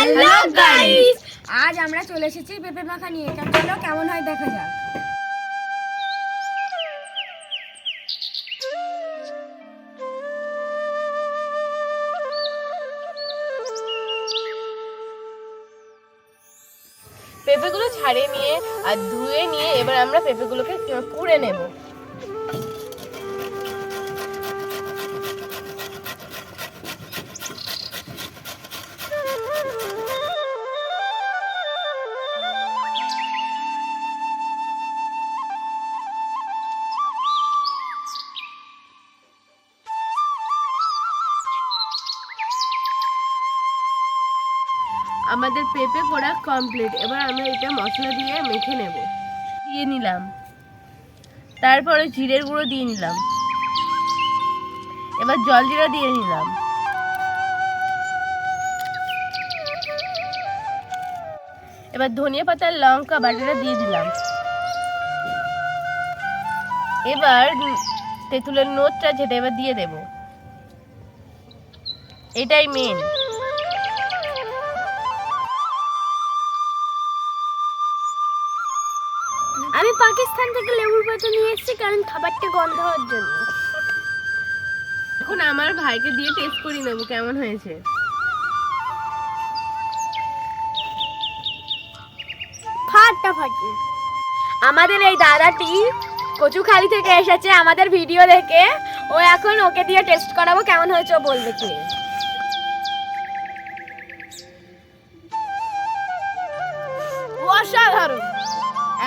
Hello guys আজ আমরা চলে এসেছি পেঁপে মাখা নিয়ে। তা চলো কেমন হয় দেখা যাক। পেঁপেগুলো ছাড়িয়ে নিয়ে আর ধুয়ে নিয়ে এবার আমরা পেঁপেগুলোকে পুড়ে নেব। আমাদের পেঁপে পোড়া কমপ্লিট এবার আমরা এটা মশলা দিয়ে মেখে নেব। দিয়ে নিলাম। তারপরে জিরের গুঁড়ো দিয়ে নিলাম। এবার জল জিরা দিয়ে নিলাম। এবার ধনিয়া পাতার লঙ্কা, বাটাটা দিয়ে দিলাম। এবার তেঁতুলের নোটটা যেটা এবার দিয়ে দেব। এটাই মেন আমি পাকিস্তান থেকে লেবুর পাতা নিয়ে এসেছি কারণ খাবারটা গন্ধ হওয়ার জন্য। এখন আমার ভাইকে দিয়ে টেস্ট করি নেব কেমন হয়েছে? ফাটাফাটি আমাদের এই দাদাটি কচুখালি থেকে এসেছে আমাদের ভিডিও দেখে। ও এখন ওকে দিয়ে টেস্ট করাবো কেমন হয়েছে ও বলবে কি?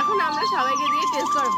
এখন আমরা সবাইকে দিয়ে টেস্ট করব।